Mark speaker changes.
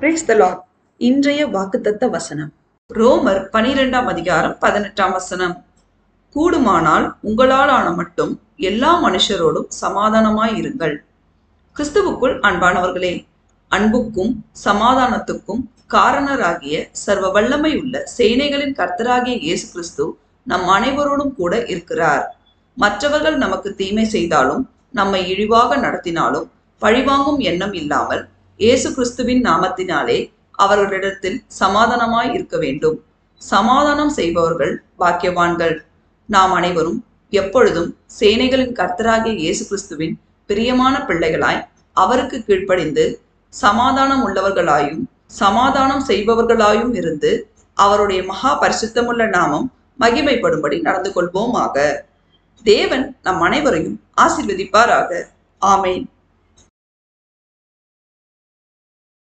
Speaker 1: Brace த Lord இன்றைய வாக்குத்தத்த வசனம். ரோமர் பனிரெண்டாம் அதிகாரம் பதினெட்டாம் வசனம். கூடுமானால் உங்களால் ஆன மட்டும் எல்லா மனுஷரோடும் சமாதானமாய் இருங்கள். கிறிஸ்துவுக்குள் அன்பானவர்களே அன்புக்கும் சமாதானத்துக்கும் காரணராகிய சர்வ வல்லமை உள்ள சேனைகளின் கர்த்தராகிய இயேசு கிறிஸ்து நம் அனைவரோடும் கூட இருக்கிறார். மற்றவர்கள் நமக்கு தீமை செய்தாலும் நம்மை இழிவாக நடத்தினாலும் பழிவாங்கும் எண்ணம் இல்லாமல் இயேசு கிறிஸ்துவின் நாமத்தினாலே அவர்களிடத்தில் சமாதானமாய் இருக்க வேண்டும். சமாதானம் செய்பவர்கள் பாக்கியவான்கள். நாம் அனைவரும் எப்பொழுதும் சேனைகளின் கர்த்தராகிய இயேசு கிறிஸ்துவின் பிரியமான பிள்ளைகளாய் அவருக்கு கீழ்ப்படிந்து சமாதானம் உள்ளவர்களாயும் சமாதானம் செய்பவர்களாயும் இருந்து அவருடைய மகா பரிசுத்தமுள்ள நாமம் மகிமைப்படும்படி நடந்து கொள்வோமாக. தேவன் நம் அனைவரையும் ஆசிர்வதிப்பாராக. ஆமேன்.